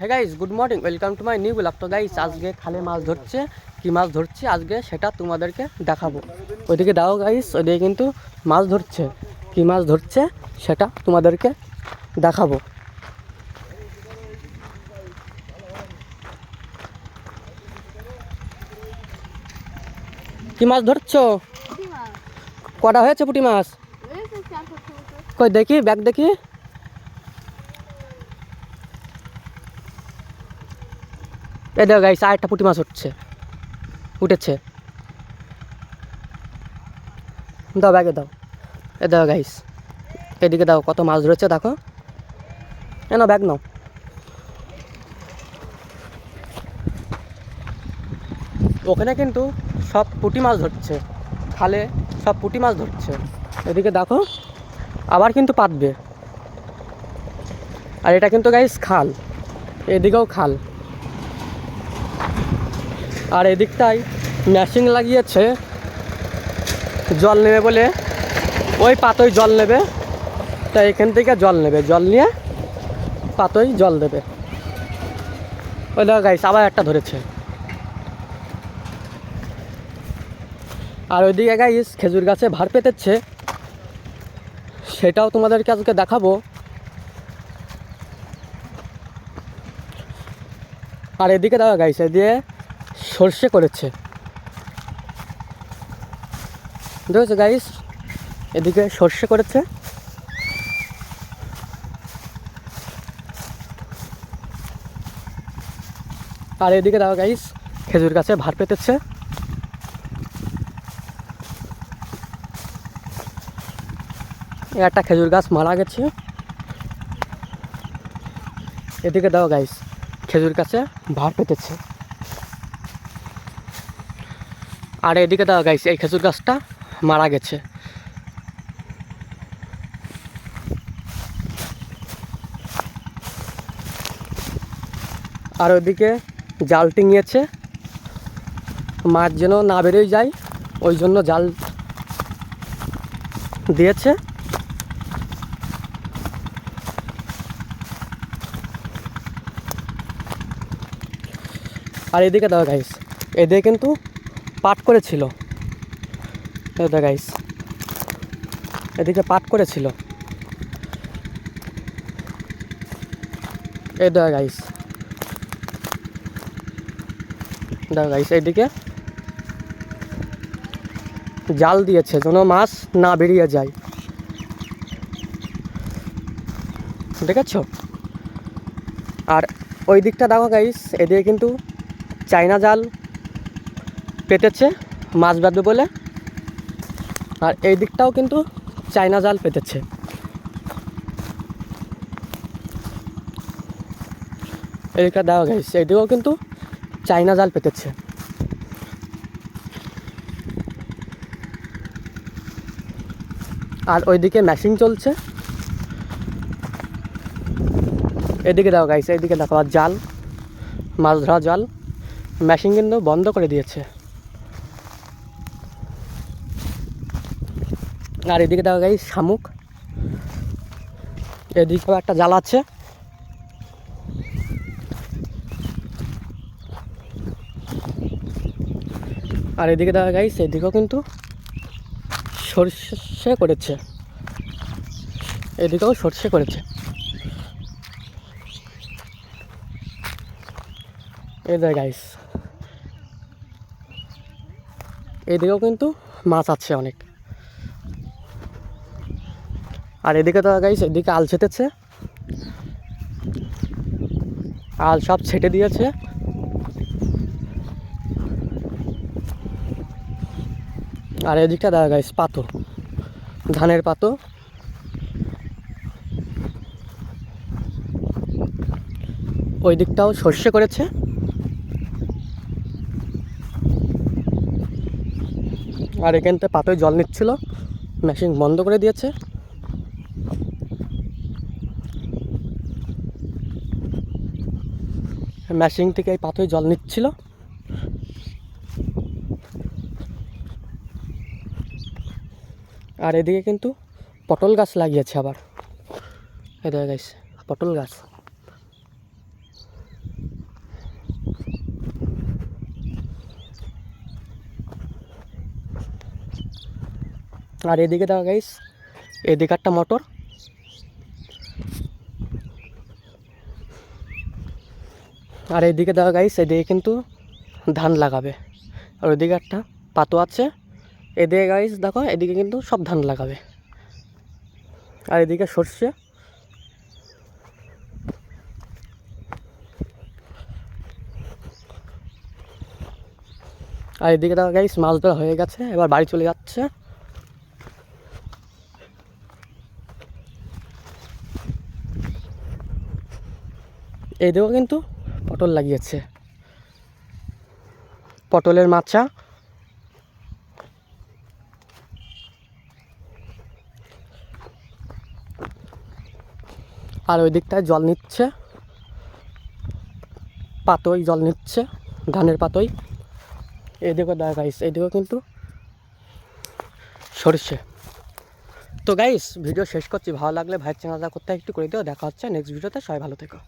হ্যাঁ guys good morning welcome to my new blog তো guys আজকে খালে মাছ ধরছে। কি মাছ ধরছে? আজকে সেটা তোমাদেরকে দেখাবো। ওইদিকে দাও গাইস ওইদিকে কিন্তু মাছ ধরছে। কি মাছ ধরছে? সেটা তোমাদেরকে দেখাবো। কি মাছ ধরছো? কটা হয়েছে পুঁটি মাছ? কই দেখি ব্যাগ দেখি। এ দেখো গাইস আর একটা পুঁটি মাছ উঠছে। উঠেছে। দাও ব্যাগে দাও। এ দেখো গাইস এদিকে দাও কত মাছ ধরেছে, দেখো। এ নাও ব্যাগ নাও। ওখানে কিন্তু সব পুঁটি মাছ ধরছে। খালে সব পুঁটি মাছ ধরছে। এদিকে দেখো, আবার কিন্তু পাতবে। আর এটা কিন্তু গাইস খাল। এদিকেও খাল। আর এদিকটায় ম্যাশিং লাগিয়েছে। জল নেবে বলে। ওই পাতই জল নেবে। তাই এখান থেকে জল নেবে। জল নিয়ে পাতই জল দেবে। ওই দেখো গাইস আবার একটা ধরেছে। আর ওইদিকে গাইস খেজুর গাছে ভার পেতেছে। সেটাও তোমাদেরকে আজকে দেখাবো। আর এদিকে দেখো গাইস এদিকে সর্ষে করেছে। দেখেছ গাইস এদিকে সর্ষে করেছে। আর এদিকে দেখো গাইস খেজুর গাছে ভার পেতেছে। একটা খেজুর গাছ মারা গেছে। এদিকে দাও গাইস খেজুর গাছে ভার পেতেছে। আর এদিকে দাও গাইস এই খেজুর গাছটা মারা গেছে। আর ওইদিকে জাল টিঙিয়েছে। মাছ যেন না বেরোয় যায়, ওই জন্য জাল দিয়েছে। আর এদিকে দাও গাইস এদিকে কিন্তু পাট করেছিল। গাইস এদিকে পাট করেছিল। এই দেখো গাইস দেখো গাইস এইদিকে জাল দিয়েছে যেন মাছ না বেরিয়ে যায়। দেখেছ? আর ওই দিকটা দেখো গাইস এদিকে কিন্তু চাইনা জাল পেতেছে, মাছ বাঁধবে বলে। আর এই দিকটাও কিন্তু চাইনা জাল পেতেছে। এদিকটা দেওয়া গেছে এদিকেও কিন্তু চাইনা জাল পেতেছে। আর ওইদিকে ম্যাশিং চলছে। এদিকে দেখো গাইছে এদিকে দেখো আর জাল, মাছ ধরা জাল। ম্যাশিং কিন্তু বন্ধ করে দিয়েছে। আর এদিকে দেখো গাই শামুক। এদিকেও একটা জাল আছে। আর এদিকে দেখা গাইস, এদিকেও কিন্তু সর্ষে করেছে। এদিকেও সর্ষে করেছে। এই গাইস। এদিকেও কিন্তু মাছ আছে অনেক। আর এদিকে তো গাইস এদিকে আল ছেটেছে। আল সব ছেটে দিয়েছে। আর এদিকটা দেখা গাইস পাতো ধানের পাতো ওই দিকটাও সর্ষে করেছে। আর এখানতে পাতোয় জল নিচ্ছিল মেশিন বন্ধ করে দিয়েছে। মেশিন থেকে এই পাথরে জল নিচ্ছিল। আর এদিকে কিন্তু পটল গাছ লাগিয়েছে আবার। এদিকে গাছ পটল গাছ। আর এদিকে দেখা গাইস এদিকারটা মোটর আর এদিকে দেখো গাইস এদিকে কিন্তু ধান লাগাবে। আর ওইদিকে একটা পাতো আছে। এদিকে গাইস দেখো, এদিকে কিন্তু সব ধান লাগাবে। আর এদিকে সর্ষে। আর এদিকে দেখো গাইস মাছ ধরা হয়ে গেছে, এবার বাড়ি চলে যাচ্ছে। এদিকেও কিন্তু পটল লাগিয়েছে। পটলের মাচা। আর ওই দিকটায় জল নিচ্ছে। পাতই জল নিচ্ছে, ধানের পাতই। এদিকেও দেখা গাইস এদিকেও কিন্তু সরষে। তো গাইস ভিডিও শেষ করছি। ভালো লাগলে ভাইয়ের চ্যানেলটা করতে একটু করে দিও। দেখা হচ্ছে নেক্সট ভিডিওতে সবাই ভালো থেকো।